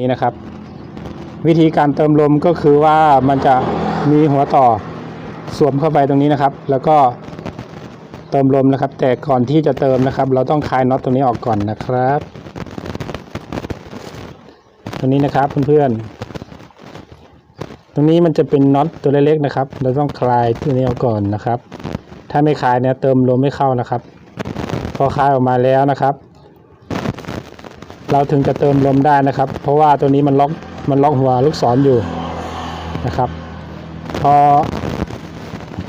นี้นะครับ วิธีการเติมลมก็คือว่ามันจะมีหัวต่อสวมเข้าไปตรงนี้นะครับ แล้วก็เติมลมนะครับ แต่ก่อนที่จะเติมนะครับ เราต้องคลายน็อตตรงนี้ออกก่อนนะครับ ตรงนี้นะครับเพื่อนๆตรงนี้มันจะเป็นน็อตตัวเล็กๆนะครับ เราต้องคลายตัวนี้ออกก่อนนะครับ ถ้าไม่คลายเนี่ยเติมลมไม่เข้านะครับ พอคลายออกมาแล้วนะครับ เราถึงจะเติมลมได้นะครับ เพราะว่าตัวนี้มันล็อกมันล็อกหัวลูกศรออยู่นะครับ พอ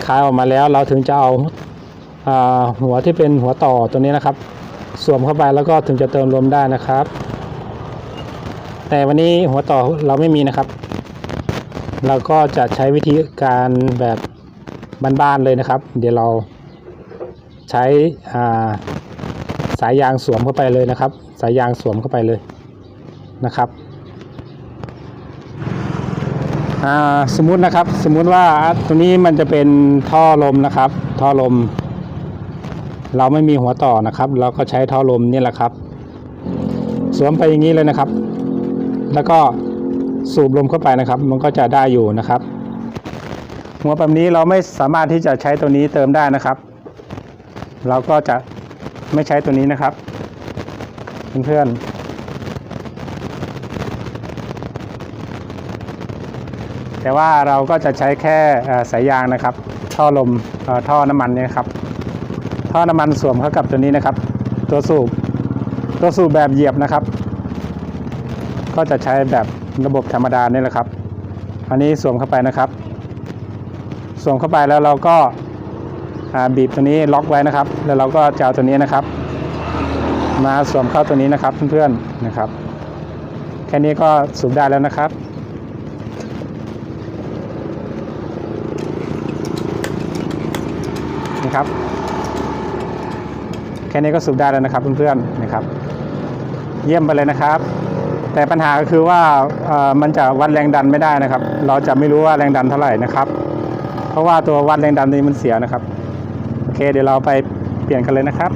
คลายออกมาแล้วเราถึงจะเอาอาหัวที่เป็นหัวต่อตัวนี้นะครับ สวมเข้าไปแล้วก็ถึงจะเติมลมได้นะครับ แต่วันนี้หัวต่อเราไม่มีนะครับ เราก็จะใช้วิธีการแบบบ้านๆเลยนะครับ เดี๋ยวเราใช้อ่า สายยางสวมเข้าไปเลยนะครับ สายยางสวมเข้าไปเลยนะครับสมมุตินะครับ สมมุติว่าตัวนี้มันจะเป็นท่อลมนะครับ ท่อลม เราไม่มีหัวต่อนะครับ เราก็ใช้ท่อลมนี่แหละครับ สวมไปอย่างนี้เลยนะครับ แล้วก็สูบลมเข้าไปนะครับ มันก็จะได้อยู่นะครับ หัวแบบนี้เราไม่สามารถที่จะใช้ตัวนี้เติมได้นะครับ เราก็จะ ไม่ใช้ตัวนี้นะครับ เพื่อนๆ แต่ว่าเราก็จะใช้แค่สายยางนะครับ ท่อลมอท่อน้ำมันเนี่ยครับ ท่อน้ำมันสวมเข้ากับตัวนี้นะครับ ตัวสูบ ตัวสูบแบบเหยียบนะครับ ก็จะใช้แบบระบบธรรมดานี่แหละครับ อันนี้สวมเข้าไปนะครับ สวมเข้าไปแล้วเราก็ บีบตัวนี้ล็อกไว้นะครับ แล้วเราก็จะเอาตัวนี้นะครับ มาสวมเข้าตัวนี้นะครับเพื่อนๆนะครับ แค่นี้ก็สูบได้แล้วนะครับนะครับแค่นี้ก็สูบได้แล้วนะครับเพื่อนๆนะครับ เยี่ยมไปเลยนะครับ แต่ปัญหาก็คือว่ามันจะวัดแรงดันไม่ได้นะครับ เราจะไม่รู้ว่าแรงดันเท่าไหร่นะครับ เพราะว่าตัววัดแรงดันนี้มันเสียนะครับ เคเดี๋ยวเราไปเปลี่ยนกันเลยนะครับ